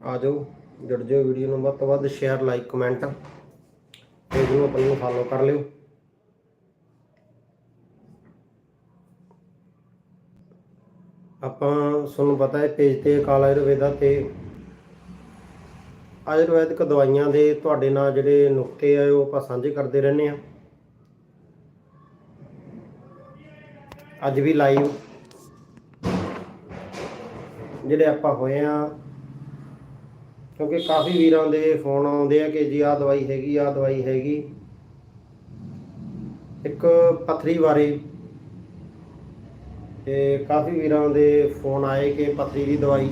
ਆ ਜਾਓ, ਜੁੜ ਜਾਓ ਵੀਡੀਓ ਨੂੰ, ਵੱਧ ਤੋਂ ਵੱਧ ਸ਼ੇਅਰ ਲਾਈਕ ਕਮੈਂਟ ਪੇਜ ਨੂੰ ਆਪਾਂ ਨੂੰ ਫਾਲੋ ਕਰ ਲਿਓ। ਆਪਾਂ ਤੁਹਾਨੂੰ ਪਤਾ ਹੈ ਪੇਜ ਤੇ ਕਾਲ ਆਯੁਰਵੇਦਾ ਤੇ ਆਯੁਰਵੈਦਿਕ ਦਵਾਈਆਂ ਦੇ ਤੁਹਾਡੇ ਨਾਲ ਜਿਹੜੇ ਨੁਕਤੇ ਆ, ਉਹ ਆਪਾਂ ਸਾਂਝੇ ਕਰਦੇ ਰਹਿੰਦੇ ਆ ਅੱਜ ਵੀ ਲਾਈਵ ਜਿਹੜੇ ਆਪਾਂ ਹੋਏ ਆ ਕਿਉਂਕਿ ਕਾਫੀ ਵੀਰਾਂ ਦੇ ਫੋਨ ਆਉਂਦੇ ਆ ਕਿ ਜੀ ਆਹ ਦਵਾਈ ਹੈਗੀ, ਆਹ ਦਵਾਈ ਹੈਗੀ। ਇੱਕ ਪਥਰੀ ਬਾਰੇ ਤੇ ਕਾਫੀ ਵੀਰਾਂ ਦੇ ਫੋਨ ਆਏ ਕਿ ਪਥਰੀ ਦੀ ਦਵਾਈ।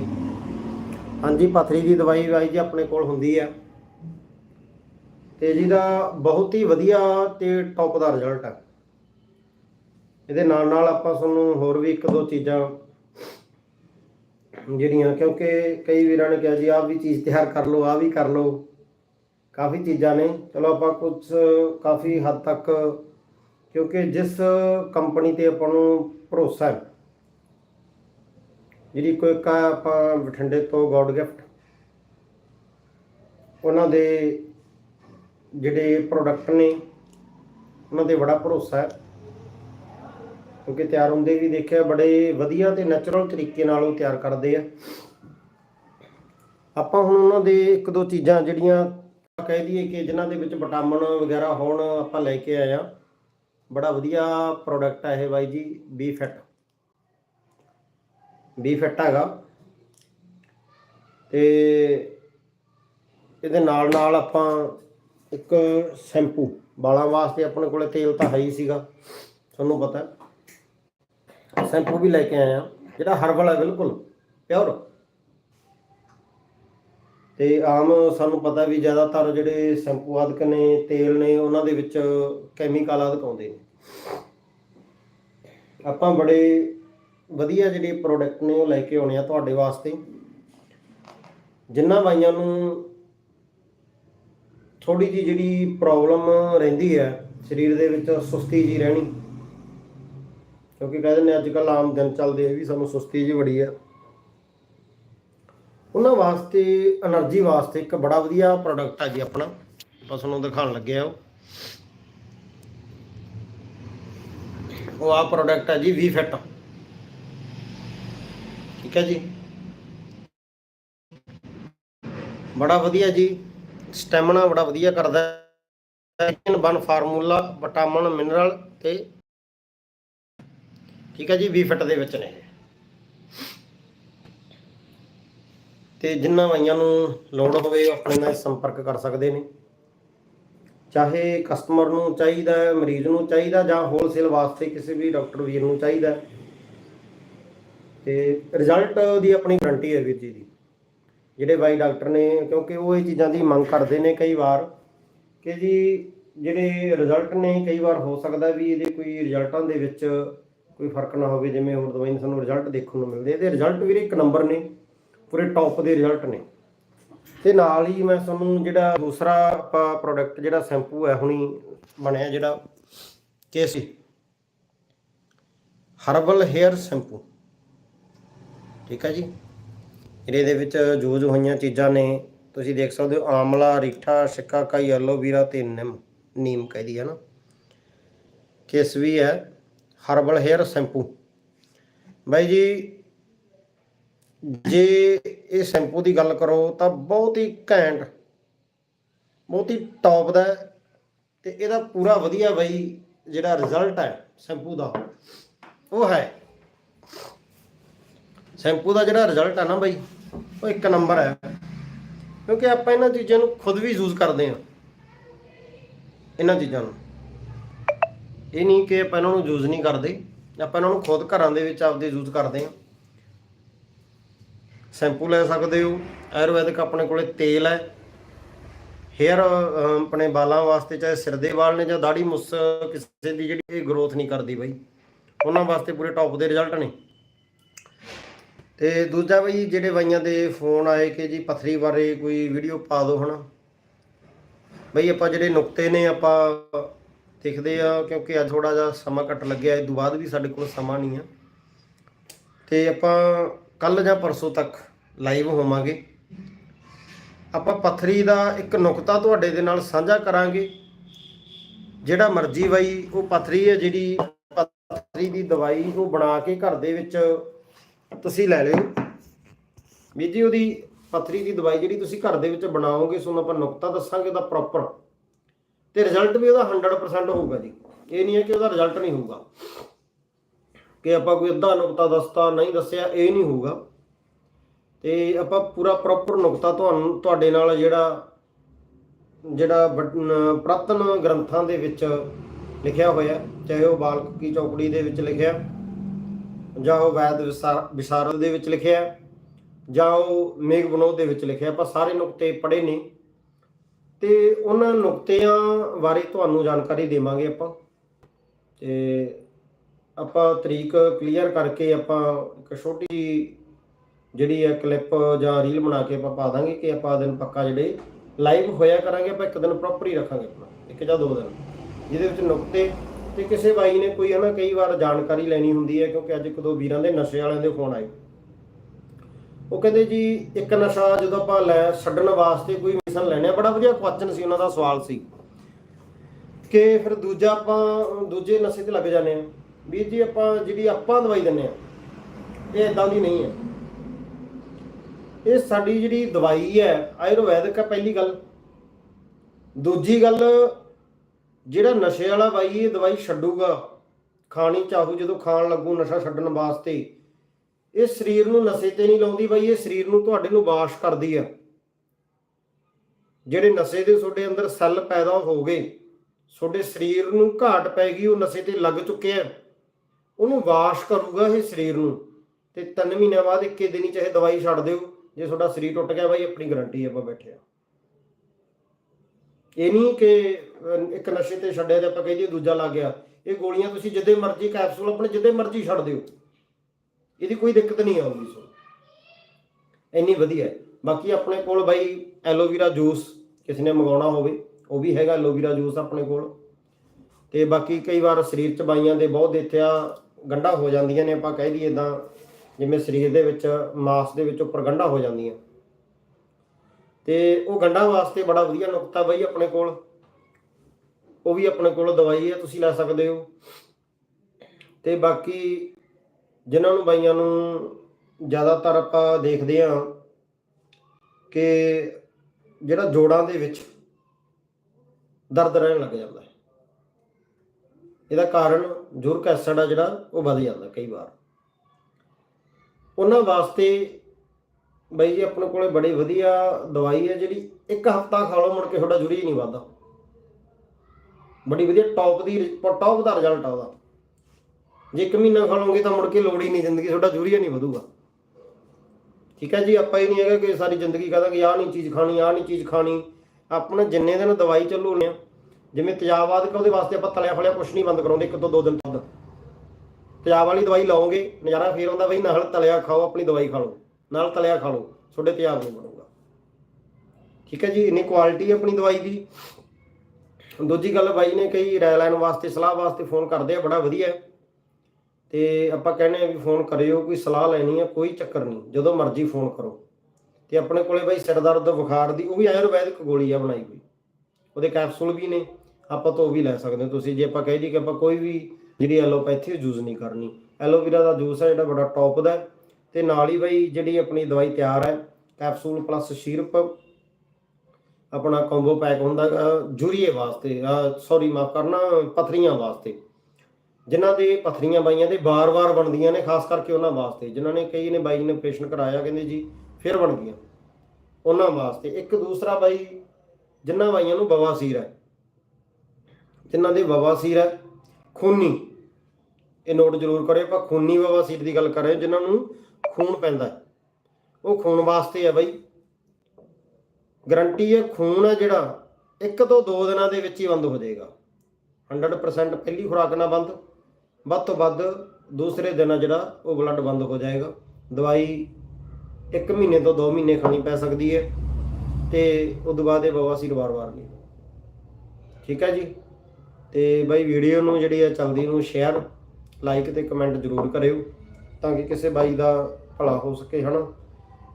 ਹਾਂਜੀ, ਪਥਰੀ ਦੀ ਦਵਾਈ ਬਾਈ ਜੀ ਆਪਣੇ ਕੋਲ ਹੁੰਦੀ ਆ। ਤੇ ਜਿਹਦਾ ਬਹੁਤ ਹੀ ਵਧੀਆ ਤੇ ਟੌਪ ਦਾ ਰਿਜ਼ਲਟ ਆ। ਇਹਦੇ ਨਾਲ ਨਾਲ ਆਪਾਂ ਤੁਹਾਨੂੰ ਹੋਰ ਵੀ ਇੱਕ ਦੋ ਚੀਜ਼ਾਂ ਜਿਹੜੀਆਂ, ਕਿਉਂਕਿ ਕਈ ਵੀਰਾਂ ਨੇ ਕਿਹਾ ਜੀ, ਆਹ ਵੀ ਚੀਜ਼ ਤਿਆਰ ਕਰ ਲਓ, ਆਹ ਵੀ ਕਰ ਲਓ। ਕਾਫੀ ਚੀਜ਼ਾਂ ਨੇ। ਚਲੋ ਆਪਾਂ ਕੁਝ ਕਾਫੀ ਹੱਦ ਤੱਕ, ਕਿਉਂਕਿ ਜਿਸ ਕੰਪਨੀ ਤੇ ਆਪਾਂ ਨੂੰ ਭਰੋਸਾ ਹੈ, ਜਿਹੜੀ ਕੋਈ ਕਾ ਆਪਾਂ ਬਠਿੰਡੇ ਤੋਂ ਗੋਡ ਗਿਫਟ, ਉਹਨਾਂ ਦੇ ਜਿਹੜੇ ਪ੍ਰੋਡਕਟ ਨੇ, ਉਹਨਾਂ ਤੇ ਬੜਾ ਭਰੋਸਾ ਹੈ। ਕਿਉਂਕਿ ਤਿਆਰ ਹੁੰਦੇ ਵੀ ਦੇਖਿਆ ਬੜੇ ਵਧੀਆ ਤੇ ਨੈਚੁਰਲ ਤਰੀਕੇ ਨਾਲ ਉਹ ਤਿਆਰ ਕਰਦੇ ਆ। ਆਪਾਂ ਹੁਣ ਉਹਨਾਂ ਦੇ ਇੱਕ ਦੋ ਚੀਜ਼ਾਂ ਜਿਹੜੀਆਂ ਕਹਿ ਦਈਏ ਕਿ ਜਿਨ੍ਹਾਂ ਦੇ ਵਿੱਚ ਵਿਟਾਮਿਨ ਵਗੈਰਾ ਹੋਣ ਆਪਾਂ ਲੈ ਕੇ ਆਏ ਆ। ਬੜਾ ਵਧੀਆ ਪ੍ਰੋਡਕਟ ਹੈ ਇਹ ਬਾਈ ਜੀ ਬੀ ਫਿਟ ਬੀ ਫਿਟ ਹੈਗਾ। ਤੇ ਇਹਦੇ ਨਾਲ ਨਾਲ ਆਪਾਂ ਇੱਕ ਸ਼ੈਂਪੂ ਵਾਲਾਂ ਵਾਸਤੇ ਆਪਣੇ ਕੋਲੇ ਤੇਲ ਤਾਂ ਹੈ ਹੀ ਸੀਗਾ, ਤੁਹਾਨੂੰ ਪਤਾ। ਸ਼ੈਂਪੂ ਵੀ ਲੈ ਕੇ ਆਏ ਆ, ਜਿਹੜਾ ਹਰਬਲ ਹੈ ਬਿਲਕੁਲ ਪਿਓਰ ਤੇ ਆਮ ਸਾਨੂੰ ਪਤਾ ਵੀ ਜ਼ਿਆਦਾਤਰ ਜਿਹੜੇ ਸ਼ੈਂਪੂ ਆਦਿਕ ਨੇ, ਤੇਲ ਨੇ, ਉਹਨਾਂ ਦੇ ਵਿੱਚ ਕੈਮੀਕਲ ਆਦਿਕ ਆਉਂਦੇ ਨੇ। ਆਪਾਂ ਬੜੇ ਵਧੀਆ ਜਿਹੜੇ ਪ੍ਰੋਡਕਟ ਨੇ ਉਹ ਲੈ ਕੇ ਆਉਣੇ ਆ ਤੁਹਾਡੇ ਵਾਸਤੇ। ਜਿਨ੍ਹਾਂ ਬਾਈਆਂ ਨੂੰ ਥੋੜੀ ਜੀ ਜਿਹੜੀ ਪ੍ਰੋਬਲਮ ਰਹਿੰਦੀ ਹੈ, ਸਰੀਰ ਦੇ ਵਿੱਚ ਸੁਸਤੀ ਜੀ ਰਹਿਣੀ ਕਿਉਂਕਿ ਕਹਿੰਦੇ ਨੇ ਅੱਜ ਕੱਲ ਆਮ ਦਿਨ ਚੱਲਦੇ ਇਹ ਵੀ ਸਾਨੂੰ ਸੁਸਤੀ ਜੀ ਬੜੀ ਆ। ਉਹਨਾਂ ਵਾਸਤੇ એનર્ਜੀ ਵਾਸਤੇ ਇੱਕ ਬੜਾ ਵਧੀਆ ਪ੍ਰੋਡਕਟ ਆ ਜੀ ਆਪਣਾ। ਬਸ ਉਹਨੂੰ ਦਿਖਾਉਣ ਲੱਗੇ ਆ ਉਹ। ਆ ਪ੍ਰੋਡਕਟ ਆ ਜੀ ਵੀ ਫਿਟ ਠੀਕ ਹੈ ਜੀ? ਬੜਾ ਵਧੀਆ ਜੀ। ਸਟੈਮਿਨਾ ਬੜਾ ਵਧੀਆ ਕਰਦਾ ਹੈ। ਬਨ ਫਾਰਮੂਲਾ ਵਿਟਾਮਿਨ ਮਿਨਰਲ ਤੇ ਠੀਕ ਹੈ ਜੀ ਵੀ ਫਿਟ ਦੇ ਵਿੱਚ ਨੇ ਇਹ। ਤੇ ਜਿੰਨਾ ਭਾਈਆਂ ਨੂੰ ਲੋੜ ਹੋਵੇ, ਆਪਣੇ ਨਾਲ ਸੰਪਰਕ ਕਰ ਸਕਦੇ ਨੇ ਚਾਹੇ ਕਸਟਮਰ ਨੂੰ ਚਾਹੀਦਾ ਹੈ, ਮਰੀਜ਼ ਨੂੰ ਚਾਹੀਦਾ ਜਾਂ ਹੋਲਸੇਲ ਵਾਸਤੇ ਕਿਸੇ ਵੀ ਡਾਕਟਰ ਵੀਰ ਨੂੰ ਚਾਹੀਦਾ ਹੈ। ਤੇ ਰਿਜ਼ਲਟ ਦੀ ਆਪਣੀ ਗਰੰਟੀ ਹੈ ਵੀਰ ਜੀ ਦੀ ਜਿਹੜੇ ਬਾਈ ਡਾਕਟਰ ਨੇ, ਕਿਉਂਕਿ ਉਹ ਇਹ ਚੀਜ਼ਾਂ ਦੀ ਮੰਗ ਕਰਦੇ ਨੇ ਕਈ ਵਾਰ, ਕਿ ਜੀ, ਜਿਹੜੇ ਰਿਜ਼ਲਟ ਨੇ, ਕਈ ਵਾਰ ਹੋ ਸਕਦਾ ਵੀ ਇਹਦੇ ਕੋਈ ਰਿਜ਼ਲਟਾਂ ਦੇ ਵਿੱਚ ਕੋਈ ਫ਼ਰਕ ਨਾ ਹੋਵੇ, ਜਿਵੇਂ ਹੋਰ ਦਵਾਈ ਸਾਨੂੰ ਰਿਜ਼ਲਟ ਦੇਖਣ ਨੂੰ ਮਿਲਦੇ ਇਹਦੇ ਰਿਜ਼ਲਟ ਵੀਰੇ ਇੱਕ ਨੰਬਰ ਨੇ, ਪੂਰੇ ਟੌਪ ਦੇ ਰਿਜ਼ਲਟ ਨੇ। ਤੇ ਨਾਲ ਹੀ ਮੈਂ ਤੁਹਾਨੂੰ ਜਿਹੜਾ ਦੂਸਰਾ ਆਪਾਂ ਪ੍ਰੋਡਕਟ ਜਿਹੜਾ ਸ਼ੈਂਪੂ ਹੈ, ਹੁਣੀ ਬਣਿਆ ਜਿਹੜਾ ਕੇਸੀ ਹਰਬਲ 헤ਅਰ ਸ਼ੈਂਪੂ ਠੀਕ ਹੈ ਜੀ? ਇਹਦੇ ਦੇ ਵਿੱਚ ਯੂਜ਼ ਹੋਈਆਂ ਚੀਜ਼ਾਂ ਨੇ, ਤੁਸੀਂ ਦੇਖ ਸਕਦੇ ਹੋ, ਆਮਲਾ, ਰੀਠਾ ਸ਼ਿਕਾਕਾਈ ਐਲੋਵੀਰਾ ਤੇ ਨਿੰਮ, ਨੀਮ ਕਹਿੰਦੀ ਹੈ ਨਾ ਕਿਸ ਵੀ ਹੈ। Herbal hair shampoo. ਬਾਈ ਜੀ, ਜੇ ਇਹ ਸ਼ੈਂਪੂ ਦੀ ਗੱਲ ਕਰੋ ਤਾਂ ਬਹੁਤ ਹੀ ਘੈਂਟ, ਬਹੁਤ ਹੀ ਟੌਪ ਦਾ ਹੈ ਤੇ ਇਹਦਾ ਪੂਰਾ ਵਧੀਆ ਬਾਈ ਜਿਹੜਾ ਰਿਜ਼ਲਟ ਹੈ ਸ਼ੈਂਪੂ ਦਾ, ਉਹ ਹੈ। ਸ਼ੈਂਪੂ ਦਾ ਜਿਹੜਾ ਰਿਜ਼ਲਟ ਹੈ ਨਾ ਬਾਈ, ਉਹ ਇੱਕ ਨੰਬਰ ਹੈ। ਕਿਉਂਕਿ ਆਪਾਂ ਇਹਨਾਂ ਚੀਜ਼ਾਂ ਨੂੰ ਖੁਦ ਵੀ ਯੂਜ਼ ਕਰਦੇ ਹਾਂ। ਇਹਨਾਂ ਚੀਜ਼ਾਂ ਨੂੰ। ਇਹ ਨਹੀਂ ਕਿ ਆਪਾਂ ਇਹਨਾਂ ਨੂੰ ਯੂਜ਼ ਨਹੀਂ ਕਰਦੇ। ਆਪਾਂ ਇਹਨਾਂ ਨੂੰ ਖੁਦ ਘਰਾਂ ਦੇ ਵਿੱਚ ਆਪਦੇ ਯੂਜ਼ ਕਰਦੇ ਹਾਂ। ਸ਼ੈਂਪੂ ਲੈ ਸਕਦੇ ਹੋ। ਆਯੁਰਵੈਦਿਕ ਆਪਣੇ ਕੋਲੇ ਤੇਲ ਹੈ। ਹੇਅਰ ਆਪਣੇ ਵਾਲਾਂ ਵਾਸਤੇ ਚਾਹੇ ਸਿਰ ਦੇ ਵਾਲ ਨੇ ਜਾਂ ਦਾੜੀ ਮੁੱਸ ਕਿਸੇ ਦੀ ਜਿਹੜੀ ਇਹ ਗਰੋਥ ਨਹੀਂ ਕਰਦੀ ਬਈ। ਉਹਨਾਂ ਵਾਸਤੇ ਪੂਰੇ ਟੌਪ ਦੇ ਰਿਜ਼ਲਟ ਨੇ। ਤੇ ਦੂਜਾ ਬਈ, ਜਿਹੜੇ ਬਾਈਆਂ ਦੇ ਫੋਨ ਆਏ ਕਿ ਜੀ ਪਥਰੀ ਬਾਰੇ ਕੋਈ ਵੀਡੀਓ ਪਾ ਦਿਓ ਹਨਾ। ਬਈ ਆਪਾਂ ਜਿਹੜੇ ਨੁਕਤੇ ਨੇ ਆਪਾਂ ਦੇਖਦੇ ਆ ਕਿਉਂਕਿ ਅੱਜ ਥੋੜਾ ਜਿਹਾ ਸਮਾਂ ਘੱਟ ਲੱਗਿਆ ਇਸ ਤੋਂ ਬਾਅਦ ਵੀ ਸਾਡੇ ਕੋਲ ਸਮਾਂ ਨਹੀਂ ਆ। ਤੇ ਆਪਾਂ ਕੱਲ ਜਾਂ ਪਰਸੋਂ ਤੱਕ ਲਾਈਵ ਹੋਵਾਂਗੇ। ਆਪਾਂ ਪੱਥਰੀ ਦਾ ਇੱਕ ਨੁਕਤਾ ਤੁਹਾਡੇ ਦੇ ਨਾਲ ਸਾਂਝਾ ਕਰਾਂਗੇ। ਜਿਹੜਾ ਮਰਜ਼ੀ ਬਾਈ, ਉਹ ਪੱਥਰੀ ਹੈ ਜਿਹੜੀ ਪੱਥਰੀ ਦੀ ਦਵਾਈ ਉਹ ਬਣਾ ਕੇ ਘਰ ਦੇ ਵਿੱਚ ਤੁਸੀਂ ਲੈ ਲਿਓ। ਵੀਰ ਜੀ, ਉਹਦੀ ਪੱਥਰੀ ਦੀ ਦਵਾਈ ਜਿਹੜੀ ਤੁਸੀਂ ਘਰ ਦੇ ਵਿੱਚ ਬਣਾਓਗੇ ਸੋ ਆਪਾਂ ਨੁਕਤਾ ਦੱਸਾਂਗੇ ਉਹਦਾ ਪ੍ਰੋਪਰ ਤੇ ਰਿਜ਼ਲਟ ਵੀ ਉਹਦਾ 100% ਹੋਊਗਾ ਜੀ। ਇਹ ਨਹੀਂ ਹੈ ਕਿ ਉਹਦਾ ਰਿਜ਼ਲਟ ਨਹੀਂ ਹੋਊਗਾ। ਕਿ ਆਪਾਂ ਕੋਈ ਅੱਧਾ ਨੁਕਤਾ ਦੱਸਤਾ, ਨਹੀਂ ਦੱਸਿਆ, ਇਹ ਨਹੀਂ ਹੋਊਗਾ। ਤੇ ਆਪਾਂ ਪੂਰਾ ਪ੍ਰੋਪਰ ਨੁਕਤਾ ਤੁਹਾਨੂੰ, ਤੁਹਾਡੇ ਨਾਲ ਜਿਹੜਾ ਜਿਹੜਾ ਵਡ- ਪੁਰਾਤਨ ਗ੍ਰੰਥਾਂ ਦੇ ਵਿੱਚ ਲਿਖਿਆ ਹੋਇਆ, ਚਾਹੇ ਉਹ ਬਾਲਕੀ ਚੌਪੜੀ ਦੇ ਵਿੱਚ ਲਿਖਿਆ, ਜਾਂ ਉਹ ਵੈਦ ਵਿਸਾ- ਵਿਸਾਰਦ ਦੇ ਵਿੱਚ ਲਿਖਿਆ, ਜਾਂ ਉਹ ਮੇਘ ਬਨੋਦ ਦੇ ਵਿੱਚ ਲਿਖਿਆ, ਆਪਾਂ ਸਾਰੇ ਨੁਕਤੇ ਪੜ੍ਹੇ ਨੇ। ਤੇ ਉਹਨਾਂ ਨੁਕਤਿਆਂ ਬਾਰੇ ਤੁਹਾਨੂੰ ਜਾਣਕਾਰੀ ਦੇਵਾਂਗੇ ਆਪਾਂ। ਤੇ ਆਪਾਂ ਤਰੀਕ ਕਲੀਅਰ ਕਰਕੇ ਆਪਾਂ ਇੱਕ ਛੋਟੀ ਜਿਹੀ ਜਿਹੜੀ ਹੈ ਕਲਿੱਪ ਜਾਂ ਰੀਲ ਬਣਾ ਕੇ ਆਪਾਂ ਪਾ ਦਾਂਗੇ ਕਿ ਆਪਾਂ ਦਿਨ ਪੱਕਾ ਜਿਹੜੇ ਲਾਈਵ ਹੋਇਆ ਕਰਾਂਗੇ, ਆਪਾਂ ਇੱਕ ਦਿਨ ਪ੍ਰੋਪਰ ਹੀ ਰੱਖਾਂਗੇ ਆਪਣਾ, ਇੱਕ ਜਾਂ ਦੋ ਦਿਨ। ਜਿਹਦੇ ਵਿੱਚ ਨੁਕਤੇ ਤੇ ਕਿਸੇ ਬਾਈ ਨੇ ਕੋਈ ਹਨਾ ਕਈ ਵਾਰ ਜਾਣਕਾਰੀ ਲੈਣੀ ਹੁੰਦੀ ਹੈ ਕਿਉਂਕਿ ਅੱਜ ਇੱਕ ਦੋ ਵੀਰਾਂ ਦੇ ਨਸ਼ੇ ਵਾਲਿਆਂ ਦੇ ਫੋਨ ਆਏ। ਉਹ ਕਹਿੰਦੇ ਜੀ ਇੱਕ ਨਸ਼ਾ ਜਦੋਂ ਆਪਾਂ ਲੈ ਛੱਡਣ ਵਾਸਤੇ ਕੋਈ ਮਿਸ਼ਨ ਲੈਣੇ ਆ। ਬੜਾ ਵਧੀਆ ਕੁਐਸਚਨ ਸੀ ਉਹਨਾਂ ਦਾ, ਸਵਾਲ ਸੀ। ਕਿ ਫਿਰ ਦੂਜਾ ਆਪਾਂ, ਦੂਜੇ ਨਸ਼ੇ ਤੇ ਲੱਗ ਜਾਂਦੇ ਆ। ਵੀਰ ਜੀ, ਆਪਾਂ ਜਿਹੜੀ ਆਪਾਂ ਦਵਾਈ ਦਿੰਨੇ ਆ, ਇਹ ਇਦਾਂ ਦੀ ਨਹੀਂ ਹੈ। ਇਹ ਸਾਡੀ ਜਿਹੜੀ ਦਵਾਈ ਹੈ, ਆਯੁਰਵੈਦਿਕ ਹੈ ਪਹਿਲੀ ਗੱਲ। ਦੂਜੀ ਗੱਲ, ਜਿਹੜਾ ਨਸ਼ੇ ਵਾਲਾ ਬਾਈ, ਇਹ ਦਵਾਈ ਛੱਡੂਗਾ। ਖਾਣੀ ਚਾਹੂ, ਜਦੋਂ ਖਾਣ ਲੱਗੂ, ਨਸ਼ਾ ਛੱਡਣ ਵਾਸਤੇ। ਇਹ ਸਰੀਰ ਨੂੰ ਨਸ਼ੇ ਤੇ ਨਹੀਂ ਲਾਉਂਦੀ ਬਾਈ, ਇਹ ਸਰੀਰ ਨੂੰ ਤੁਹਾਡੇ ਨੂੰ ਵਾਸ਼ ਕਰਦੀ ਆ। ਜਿਹੜੇ ਨਸ਼ੇ ਦੇ ਤੁਹਾਡੇ ਅੰਦਰ ਸੈੱਲ ਪੈਦਾ ਹੋ ਗਏ ਤੁਹਾਡੇ ਸਰੀਰ ਨੂੰ ਘਾਟ ਪੈ ਗਈ, ਉਹ ਨਸ਼ੇ ਤੇ ਲੱਗ ਚੁੱਕਿਆ ਉਹਨੂੰ ਵਾਸ਼ ਕਰੂਗਾ ਇਹ ਸਰੀਰ ਨੂੰ ਤੇ 3 ਮਹੀਨਿਆਂ ਬਾਅਦ ਇੱਕੇ ਦਿਨ ਹੀ ਚਾਹੇ ਦਵਾਈ ਛੱਡ ਦਿਓ, ਜੇ ਤੁਹਾਡਾ ਸਰੀਰ ਟੁੱਟ ਗਿਆ ਬਾਈ, ਆਪਣੀ ਗਾਰੰਟੀ ਆਪਾਂ ਬੈਠੇ ਆ। ਇਹ ਨਹੀਂ ਕਿ ਇੱਕ ਨਸ਼ੇ ਤੇ ਛੱਡਿਆ ਤੇ ਆਪਾਂ ਕਹਿ ਦਈਏ ਦੂਜਾ ਲੱਗ ਗਿਆ। ਇਹ ਗੋਲੀਆਂ ਤੁਸੀਂ ਜਿੱਦੇ ਮਰਜ਼ੀ ਕੈਪਸੂਲ ਆਪਣੇ ਜਿੱਦੇ ਮਰਜ਼ੀ ਛੱਡ ਦਿਓ। ਇਹਦੀ ਕੋਈ ਦਿੱਕਤ ਨਹੀਂ ਆਉਂਦੀ ਸੋ ਇੰਨੀ ਵਧੀਆ ਬਾਕੀ ਆਪਣੇ ਕੋਲ ਬਾਈ ਐਲੋਵੀਰਾ ਜੂਸ ਕਿਸੇ ਨੇ ਮੰਗਾਉਣਾ ਹੋਵੇ, ਉਹ ਵੀ ਹੈਗਾ ਐਲੋਵੀਰਾ ਜੂਸ ਆਪਣੇ ਕੋਲ। ਤੇ ਬਾਕੀ ਕਈ ਵਾਰ ਸਰੀਰ ਚ ਬਾਈਆਂ ਦੇ ਬਹੁਤ ਦੇਖਿਆ ਗੰਢਾਂ ਹੋ ਜਾਂਦੀਆਂ ਨੇ, ਆਪਾਂ ਕਹਿ ਦਈਏ ਇਦਾਂ ਜਿਵੇਂ ਸਰੀਰ ਦੇ ਵਿੱਚ, ਮਾਸ ਦੇ ਵਿੱਚ ਉੱਪਰ ਗੰਢਾਂ ਹੋ ਜਾਂਦੀਆਂ। ਤੇ ਉਹ ਗੰਢਾਂ ਵਾਸਤੇ ਬੜਾ ਵਧੀਆ ਨੁਕਤਾ ਬਾਈ ਆਪਣੇ ਕੋਲ। ਉਹ ਵੀ ਆਪਣੇ ਕੋਲ ਦਵਾਈ ਹੈ, ਤੁਸੀਂ ਲੈ ਸਕਦੇ ਹੋ। ਤੇ ਬਾਕੀ ਜਿਨ੍ਹਾਂ ਨੂੰ ਬਾਈਆਂ ਨੂੰ ਜ਼ਿਆਦਾਤਰ ਆਪਾਂ ਦੇਖਦੇ ਆ ਕਿ ਜਿਹੜਾ ਜੋੜਾਂ ਦੇ ਵਿੱਚ ਦਰਦ ਰਹਿਣ ਲੱਗ ਜਾਂਦਾ ਹੈ। ਇਹਦਾ ਕਾਰਨ ਜੁਰਕ ਐਸਿਡ ਆ ਜਿਹੜਾ, ਉਹ ਵੱਧ ਜਾਂਦਾ ਕਈ ਵਾਰ। ਉਹਨਾਂ ਵਾਸਤੇ ਬਈ ਜੀ ਆਪਣੇ ਕੋਲੇ ਬੜੀ ਵਧੀਆ ਦਵਾਈ ਹੈ ਜਿਹੜੀ ਇੱਕ ਹਫਤਾ ਖਾ ਲਓ, ਮੁੜ ਕੇ ਤੁਹਾਡਾ ਜੁਰੀ ਨਹੀਂ ਵੱਧਦਾ। ਬੜੀ ਵਧੀਆ ਟੌਪ ਦੀ ਟੌਪ ਦਾ ਰਿਜ਼ਲਟ ਆ ਉਹਦਾ। ਜੇ ਇੱਕ ਮਹੀਨਾ ਖਾ ਲਓਗੇ ਤਾਂ ਮੁੜ ਕੇ ਲੋੜ ਹੀ ਨਹੀਂ ਜ਼ਿੰਦਗੀ, ਤੁਹਾਡਾ ਜੁਰੀਆ ਨਹੀਂ ਵਧੂਗਾ। ਠੀਕ ਹੈ ਜੀ, ਆਪਾਂ ਇਹ ਨਹੀਂ ਹੈਗਾ ਕਿ ਸਾਰੀ ਜ਼ਿੰਦਗੀ ਕਹਾਂਗੇ ਆਹ ਨਹੀਂ ਚੀਜ਼ ਖਾਣੀ, ਆਹ ਨਹੀਂ ਚੀਜ਼ ਖਾਣੀ। ਆਪਣਾ ਜਿੰਨੇ ਦਿਨ ਦਵਾਈ ਚੱਲੂ ਨੇ ਜਿਵੇਂ ਤੇਜ਼ਾਬਾਦ ਕਿ ਉਹਦੇ ਵਾਸਤੇ ਆਪਾਂ ਤਲਿਆ ਫਲਿਆ ਕੁਝ ਨਹੀਂ ਬੰਦ ਕਰਾਉਂਦੇ, ਇੱਕ ਤੋਂ ਦੋ ਦਿਨ ਤੱਕ ਤੇਜ਼ਾਬ ਵਾਲੀ ਦਵਾਈ ਲਾਓਗੇ, ਨਜ਼ਾਰਾ ਫੇਰ ਆਉਂਦਾ ਬਈ ਨਾਲ ਤਲਿਆ ਖਾਓ, ਆਪਣੀ ਦਵਾਈ ਖਾ ਲਓ, ਨਾਲ ਤਲਿਆ ਖਾ ਲਓ, ਤੁਹਾਡੇ ਤੇਜ਼ਾਬ ਨਹੀਂ ਬਣੂਗਾ। ਠੀਕ ਹੈ ਜੀ, ਇੰਨੀ ਕੁਆਲਿਟੀ ਹੈ ਆਪਣੀ ਦਵਾਈ ਦੀ। ਦੂਜੀ ਗੱਲ ਬਾਈ ਨੇ ਕਈ ਰਾਇ ਲੈਣ ਵਾਸਤੇ, ਸਲਾਹ ਵਾਸਤੇ ਫੋਨ ਕਰਦੇ ਆ, ਬੜਾ ਵਧੀਆ ਹੈ। ਤੇ ਆਪਾਂ ਕਹਿੰਦੇ ਆ ਵੀ ਫੋਨ ਕਰਿਓ ਕੋਈ ਸਲਾਹ ਲੈਣੀ ਹੈ ਕੋਈ ਚੱਕਰ ਨਹੀਂ ਜਦੋਂ ਮਰਜ਼ੀ ਫੋਨ ਕਰੋ। ਤੇ ਆਪਣੇ ਕੋਲੇ ਬਾਈ ਸਿਰ ਦਰਦ ਬੁਖਾਰ ਦੀ ਉਹ ਵੀ ਆਯੁਰਵੈਦਿਕ ਗੋਲੀ ਆ ਬਣਾਈ ਹੋਈ। ਉਹਦੇ ਕੈਪਸੂਲ ਵੀ ਨੇ ਆਪਾਂ ਤੋਂ ਉਹ ਵੀ ਲੈ ਸਕਦੇ ਹੋ ਤੁਸੀਂ। ਜੇ ਆਪਾਂ ਕਹਿ ਦਈਏ ਕਿ ਆਪਾਂ ਕੋਈ ਵੀ ਜਿਹੜੀ ਐਲੋਪੈਥੀ ਯੂਜ਼ ਨਹੀਂ ਕਰਨੀ। ਐਲੋਵੀਰਾ ਦਾ ਜੂਸ ਹੈ ਜਿਹੜਾ ਬੜਾ ਟੌਪ ਦਾ। ਹੈ ਤੇ ਨਾਲ ਹੀ ਬਾਈ ਜਿਹੜੀ ਆਪਣੀ ਦਵਾਈ ਤਿਆਰ ਹੈ ਕੈਪਸੂਲ ਪਲੱਸ ਸਿਰਪ। ਆਪਣਾ ਕੰਬੋ ਪੈਕ ਹੁੰਦਾ ਗਾ, ਜੂਰੀਏ ਵਾਸਤੇ ਸੌਰੀ ਮਾਫ ਕਰਨਾ ਪਥਰੀਆਂ ਵਾਸਤੇ। ਜਿਨ੍ਹਾਂ ਦੇ ਪਥਰੀਆਂ ਬਾਈਆਂ ਦੇ ਬਾਰ-ਬਾਰ ਬਣਦੀਆਂ ਨੇ ਖਾਸ ਕਰਕੇ ਉਹਨਾਂ ਵਾਸਤੇ। ਜਿਨ੍ਹਾਂ ਨੇ ਕਈ ਨੇ ਬਾਈ ਨੇ ਆਪਰੇਸ਼ਨ ਕਰਾਇਆ ਕਹਿੰਦੇ ਜੀ ਫਿਰ ਬਣ ਗਈਆਂ ਉਹਨਾਂ ਵਾਸਤੇ। ਇੱਕ ਦੂਸਰਾ ਬਾਈ ਜਿਨ੍ਹਾਂ ਬਾਈਆਂ ਨੂੰ ਬਵਾਸੀਰ ਹੈ। ਜਿਨ੍ਹਾਂ ਦੇ ਬਵਾਸੀਰ ਹੈ ਖੂਨੀ। ਇਹ ਨੋਟ ਜ਼ਰੂਰ ਕਰਿਓ ਆਪਾਂ ਖੂਨੀ ਬਵਾਸੀਰ ਦੀ ਗੱਲ ਕਰ ਰਹੇ ਹਾਂ, ਜਿਨ੍ਹਾਂ ਨੂੰ ਖੂਨ ਪੈਂਦਾ ਹੈ। ਉਹ ਖੂਨ ਵਾਸਤੇ ਹੈ ਬਾਈ। ਗਰੰਟੀ ਹੈ ਖੂਨ ਹੈ ਜਿਹੜਾ ਇੱਕ ਤੋਂ ਦੋ ਦਿਨਾਂ ਦੇ ਵਿੱਚ ਹੀ ਬੰਦ ਹੋ ਜਾਏਗਾ। 100% ਪਹਿਲੀ ਖੁਰਾਕ ਨਾਲ ਬੰਦ। ਵੱਧ ਤੋਂ ਵੱਧ ਦੂਸਰੇ ਦਿਨ ਜਿਹੜਾ ਉਹ ਬਲੱਡ ਬੰਦ ਹੋ ਜਾਏਗਾ। ਦਵਾਈ 1 ਮਹੀਨੇ ਤੋਂ 2 ਮਹੀਨੇ ਖਾਣੀ ਪੈ ਸਕਦੀ ਹੈ ਤੇ ਉਸ ਤੋਂ ਬਾਅਦ ਇਹ ਬਵਾਸੀਰ ਵਾਰ-ਵਾਰ ਨਹੀਂ। ਠੀਕ ਹੈ ਜੀ? ਤੇ ਬਾਈ ਵੀਡੀਓ ਨੂੰ ਜਿਹੜੀ ਹੈ ਚਲਦੀ ਨੂੰ ਸ਼ੇਅਰ ਲਾਈਕ ਤੇ ਕਮੈਂਟ ਜ਼ਰੂਰ ਕਰਿਓ ਤਾਂ ਕਿ ਕਿਸੇ ਬਾਈ ਦਾ ਭਲਾ ਹੋ ਸਕੇ, ਹਨਾ?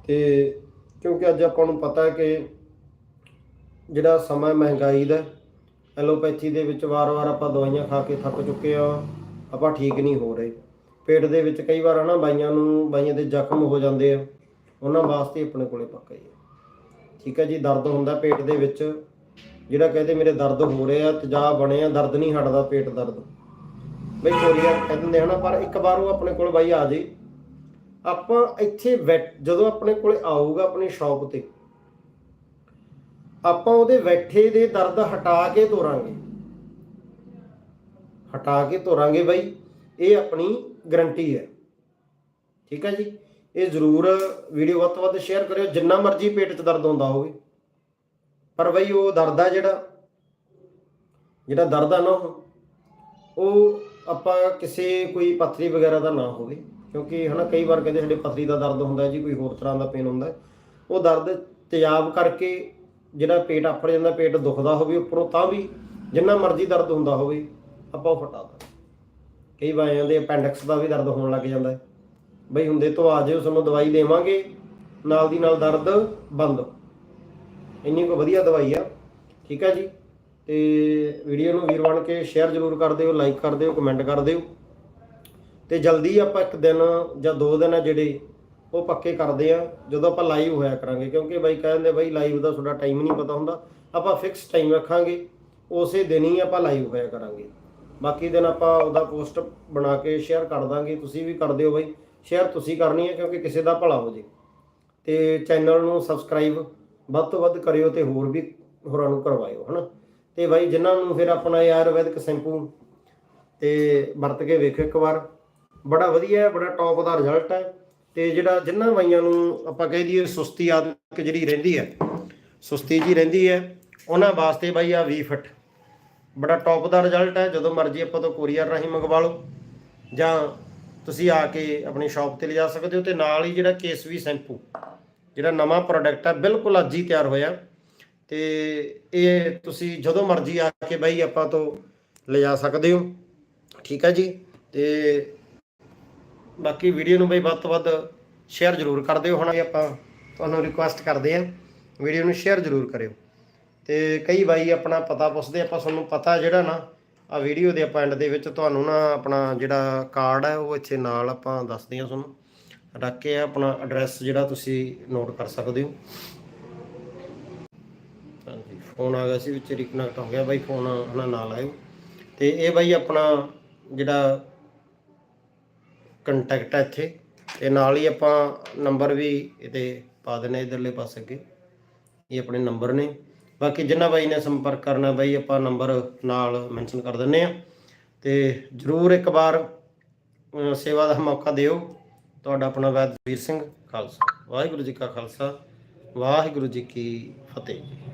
ਤੇ ਕਿਉਂਕਿ ਅੱਜ ਆਪਾਂ ਨੂੰ ਪਤਾ ਹੈ ਕਿ ਜਿਹੜਾ ਸਮਾਂ ਮਹਿੰਗਾਈ ਦਾ ਐਲੋਪੈਥੀ ਦੇ ਵਿੱਚ ਵਾਰ-ਵਾਰ ਆਪਾਂ ਦਵਾਈਆਂ ਖਾ ਕੇ ਥੱਕ ਚੁੱਕੇ ਆ ਆਪਾਂ ਠੀਕ ਨਹੀਂ ਹੋ ਰਹੇ। ਪੇਟ ਦੇ ਵਿੱਚ ਕਈ ਵਾਰ ਹਨਾ ਬਾਈਆਂ ਨੂੰ, ਬਾਈਆਂ ਦੇ ਜ਼ਖਮ ਹੋ ਜਾਂਦੇ ਆ। ਉਹਨਾਂ ਵਾਸਤੇ ਆਪਣੇ ਕੋਲੇ ਪੱਕਾ ਹੀ ਠੀਕ ਹੈ ਜੀ, ਦਰਦ ਹੁੰਦਾ ਪੇਟ ਦੇ ਵਿੱਚ। ਜਿਹੜਾ ਕਹਿੰਦੇ ਮੇਰੇ ਦਰਦ ਹੋ ਰਿਹਾ ਤੇਜ਼ਾਬ ਬਣੇ ਆ, ਦਰਦ ਨਹੀਂ ਹਟਦਾ ਪੇਟ ਦਰਦ। ਬਈ ਕੋਰੀਆ ਕਹਿ ਦਿੰਦੇ ਹਨਾ, ਪਰ ਇੱਕ ਵਾਰ ਉਹ ਆਪਣੇ ਕੋਲ ਬਾਈ ਆ ਜੇ। ਆਪਾਂ ਇੱਥੇ ਜਦੋਂ ਆਪਣੇ ਕੋਲੇ ਆਊਗਾ ਆਪਣੀ ਸ਼ਾਪ ਤੇ, ਆਪਾਂ ਉਹਦੇ ਬੈਠੇ ਦੇ ਦਰਦ ਹਟਾ ਕੇ ਤੋਰਾਂਗੇ। ਹਟਾ ਕੇ ਤੋਰਾਂਗੇ ਬਾਈ। ਇਹ ਆਪਣੀ ਗਰੰਟੀ ਹੈ। ਠੀਕ ਹੈ ਜੀ? ਇਹ ਜ਼ਰੂਰ ਵੀਡੀਓ ਵੱਧ ਤੋਂ ਵੱਧ ਸ਼ੇਅਰ ਕਰਿਓ। ਜਿੰਨਾ ਮਰਜ਼ੀ ਪੇਟ 'ਚ ਦਰਦ ਹੁੰਦਾ ਹੋਵੇ। ਪਰ ਬਈ ਉਹ ਦਰਦ ਆ ਜਿਹੜਾ ਜਿਹੜਾ ਦਰਦ ਆ ਨਾ ਉਹ ਉਹ ਆਪਾਂ ਕਿਸੇ ਕੋਈ ਪੱਥਰੀ ਵਗੈਰਾ ਦਾ ਨਾ ਹੋਵੇ। ਕਿਉਂਕਿ ਹਨਾ, ਕਈ ਵਾਰ ਕਹਿੰਦੇ ਸਾਡੇ ਪੱਥਰੀ ਦਾ ਦਰਦ ਹੁੰਦਾ ਜੀ, ਕੋਈ ਹੋਰ ਤਰ੍ਹਾਂ ਦਾ ਪੇਨ ਹੁੰਦਾ। ਉਹ ਦਰਦ ਤੇਜ਼ਾਬ ਕਰਕੇ ਜਿਹੜਾ ਪੇਟ ਆਫੜ ਜਾਂਦਾ, ਪੇਟ ਦੁਖਦਾ ਹੋਵੇ ਉੱਪਰੋਂ, ਤਾਂ ਵੀ ਜਿੰਨਾ ਮਰਜ਼ੀ ਦਰਦ ਹੁੰਦਾ ਹੋਵੇ। ਆਪਾਂ ਉਹ ਫਟਾ ਦਾਂਗੇ ਕਈ ਵਾਰ ਦੇ ਅਪੈਂਡਿਕਸ ਦਾ ਵੀ ਦਰਦ ਹੋਣ ਲੱਗ ਜਾਂਦਾ ਹੈ। ਬਈ ਹੁੰਦੇ ਤੋਂ ਆ ਜਿਓ ਤੁਹਾਨੂੰ ਦਵਾਈ ਦੇਵਾਂਗੇ। ਨਾਲ ਦੀ ਨਾਲ ਦਰਦ ਬੰਦ। ਇੰਨੀ ਕੋ ਵਧੀਆ ਦਵਾਈ ਆ। ਠੀਕ ਆ ਜੀ? ਤੇ ਵੀਡੀਓ ਨੂੰ ਵੀਰ ਬਣ ਕੇ ਸ਼ੇਅਰ ਜ਼ਰੂਰ ਕਰ ਦਿਓ ਲਾਈਕ ਕਰ ਦਿਓ ਕਮੈਂਟ ਕਰ ਦਿਓ। ਤੇ ਜਲਦੀ ਆਪਾਂ ਇੱਕ ਦਿਨ ਜਾਂ ਦੋ ਦਿਨ ਆ ਜਿਹੜੇ ਉਹ ਪੱਕੇ ਕਰਦੇ ਆ। ਜਦੋਂ ਆਪਾਂ ਲਾਈਵ ਹੋਇਆ ਕਰਾਂਗੇ। ਕਿਉਂਕਿ ਬਾਈ ਕਹਿੰਦੇ ਬਾਈ ਲਾਈਵ ਦਾ ਤੁਹਾਡਾ ਟਾਈਮ ਨਹੀਂ ਪਤਾ ਹੁੰਦਾ। ਆਪਾਂ ਫਿਕਸ ਟਾਈਮ ਰੱਖਾਂਗੇ। ਉਸੇ ਦਿਨ ਹੀ ਆਪਾਂ ਲਾਈਵ ਹੋਇਆ ਕਰਾਂਗੇ। ਬਾਕੀ ਦਿਨ ਆਪਾਂ ਉਹਦਾ ਪੋਸਟ ਬਣਾ ਕੇ ਸ਼ੇਅਰ ਕਰ ਦਾਂਗੇ, ਤੁਸੀਂ ਵੀ ਕਰ ਦਿਓ ਬਾਈ। ਸ਼ੇਅਰ ਤੁਸੀਂ ਕਰਨੀ ਹੈ ਕਿਉਂਕਿ ਕਿਸੇ ਦਾ ਭਲਾ ਹੋ ਜੇ। ਤੇ ਚੈਨਲ ਨੂੰ ਸਬਸਕ੍ਰਾਈਬ ਵੱਧ ਤੋਂ ਵੱਧ ਕਰਿਓ ਤੇ ਹੋਰ ਵੀ ਹੋਰਾਂ ਨੂੰ ਕਰਵਾਇਓ, ਹਨਾ। ਤੇ ਬਾਈ ਜਿਨ੍ਹਾਂ ਨੂੰ ਫਿਰ ਆਪਣਾ ਇਹ ਆਯੁਰਵੈਦਿਕ ਸ਼ੈਂਪੂ ਤੇ ਵਰਤ ਕੇ ਵੇਖੋ ਇੱਕ ਵਾਰ। ਬੜਾ ਵਧੀਆ ਹੈ, ਬੜਾ ਟੌਪ ਦਾ ਰਿਜ਼ਲਟ ਹੈ। ਤੇ ਜਿਹੜਾ ਜਿਨ੍ਹਾਂ ਬਾਈਆਂ ਨੂੰ ਆਪਾਂ ਕਹਿ ਦਈਏ ਸੁਸਤੀ ਆਦਤ ਜਿਹੜੀ ਰਹਿੰਦੀ ਹੈ, ਸੁਸਤੀ ਜੀ ਰਹਿੰਦੀ ਹੈ, ਉਹਨਾਂ ਵਾਸਤੇ ਬਾਈ ਆ 20 ਫਿਟ ਬੜਾ ਟੌਪ ਦਾ ਰਿਜ਼ਲਟ ਹੈ, ਜਦੋਂ ਮਰਜ਼ੀ ਆਪਾਂ ਤੋਂ ਕੋਰੀਅਰ ਰਾਹੀਂ ਮੰਗਵਾ ਲਓ, ਜਾਂ ਤੁਸੀਂ ਆ ਕੇ ਆਪਣੀ ਸ਼ਾਪ ਤੇ ਲਿਜਾ ਸਕਦੇ ਹੋ ਤੇ ਨਾਲ ਹੀ ਜਿਹੜਾ ਕੇਸਵੀ ਸ਼ੈਂਪੂ ਜਿਹੜਾ ਨਵਾਂ ਪ੍ਰੋਡਕਟ ਹੈ, ਬਿਲਕੁਲ ਅੱਜ ਹੀ ਤਿਆਰ ਹੋਇਆ। ਤੇ ਇਹ ਤੁਸੀਂ ਜਦੋਂ ਮਰਜ਼ੀ ਆ ਕੇ ਬਾਈ ਆਪਾਂ ਤੋਂ ਲਿਜਾ ਸਕਦੇ ਹੋ, ਠੀਕ ਹੈ ਜੀ? ਤੇ ਬਾਕੀ ਵੀਡੀਓ ਨੂੰ ਬਈ ਵੱਧ ਤੋਂ ਵੱਧ ਸ਼ੇਅਰ ਜ਼ਰੂਰ ਕਰ ਦਿਓ। ਹੁਣ ਵੀ ਆਪਾਂ ਤੁਹਾਨੂੰ ਰਿਕੁਐਸਟ ਕਰਦੇ ਆਂ ਵੀਡੀਓ ਨੂੰ ਸ਼ੇਅਰ ਜ਼ਰੂਰ ਕਰਿਓ। ਤੇ ਕਈ ਬਾਈ ਆਪਣਾ ਪਤਾ ਪੁੱਛਦੇ, ਆਪਾਂ ਤੁਹਾਨੂੰ ਪਤਾ ਜਿਹੜਾ ਨਾ ਆ ਵੀਡੀਓ ਦੇ ਆਪਾਂ ਐਂਡ ਦੇ ਵਿੱਚ ਤੁਹਾਨੂੰ ਨਾ ਆਪਣਾ ਜਿਹੜਾ ਕਾਰਡ ਹੈ, ਉਹ ਇੱਥੇ ਨਾਲ ਆਪਾਂ ਦੱਸਦੇ ਹਾਂ ਤੁਹਾਨੂੰ। ਰੱਖ ਕੇ ਆਪਣਾ ਐਡਰੈਸ ਜਿਹੜਾ ਤੁਸੀਂ ਨੋਟ ਕਰ ਸਕਦੇ ਹੋ। ਹਾਂਜੀ ਫੋਨ ਆ ਗਿਆ ਸੀ, ਵਿੱਚ ਰਿਕਨੈਕਟ ਹੋ ਗਿਆ ਬਾਈ ਫੋਨ ਹਨਾ ਨਾਲ ਆਇਓ। ਤੇ ਇਹ ਬਾਈ ਆਪਣਾ ਜਿਹੜਾ ਕੰਟੈਕਟ ਹੈ ਇੱਥੇ, ਤੇ ਨਾਲ ਹੀ ਆਪਾਂ ਨੰਬਰ ਵੀ ਇਹਦੇ ਪਾ ਦੇਣੇ ਇਧਰਲੇ ਪਾਸੇ ਅੱਗੇ। ਇਹ ਆਪਣੇ ਨੰਬਰ ਨੇ। ਬਾਕੀ ਜਿੰਨਾ ਬਾਈ ਨੇ ਸੰਪਰਕ ਕਰਨਾ ਬਾਈ, ਆਪਾਂ ਨੰਬਰ ਨਾਲ ਮੈਂਸ਼ਨ ਕਰ ਦਿੰਨੇ ਆ। ਤੇ ਜਰੂਰ ਇੱਕ ਵਾਰ ਸੇਵਾ ਦਾ ਮੌਕਾ ਦਿਓ। ਤੁਹਾਡਾ ਆਪਣਾ ਵੈਦ ਵੀਰ ਸਿੰਘ ਖਾਲਸਾ। ਵਾਹਿਗੁਰੂ ਜੀ ਕਾ ਖਾਲਸਾ, ਵਾਹਿਗੁਰੂ ਜੀ ਕੀ ਫਤਿਹ।